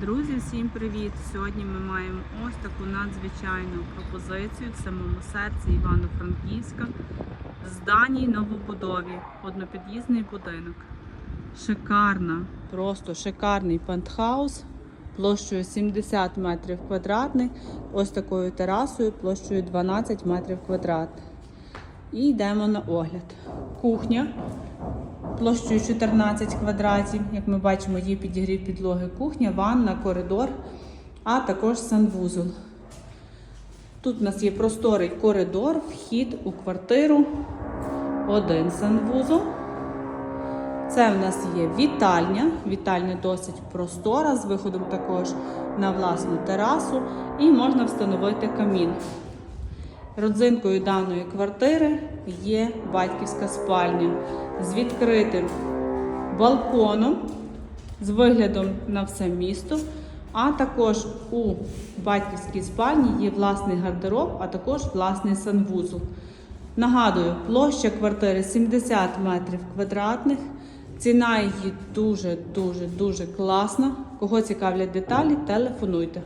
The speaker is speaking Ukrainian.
Друзі, всім привіт! Сьогодні ми маємо ось таку надзвичайну пропозицію в самому серці Івано-Франківська. Зданій новобудові, однопід'їзний будинок. Шикарна, просто шикарний пентхаус площею 70 метрів квадратних, ось такою терасою площею 12 метрів квадратних. І йдемо на огляд. Кухня площею 14 квадратів. Як ми бачимо, є підігрів підлоги кухня, ванна, коридор, а також санвузол. Тут у нас є просторий коридор, вхід у квартиру, один санвузол. Це в нас є вітальня. Вітальня досить простора, з виходом також на власну терасу, і можна встановити камін. Родзинкою даної квартири є батьківська спальня з відкритим балконом, з виглядом на все місто. А також у батьківській спальні є власний гардероб, а також власний санвузол. Нагадую, площа квартири 70 метрів квадратних. Ціна її дуже, дуже, дуже класна. Кого цікавлять деталі, телефонуйте.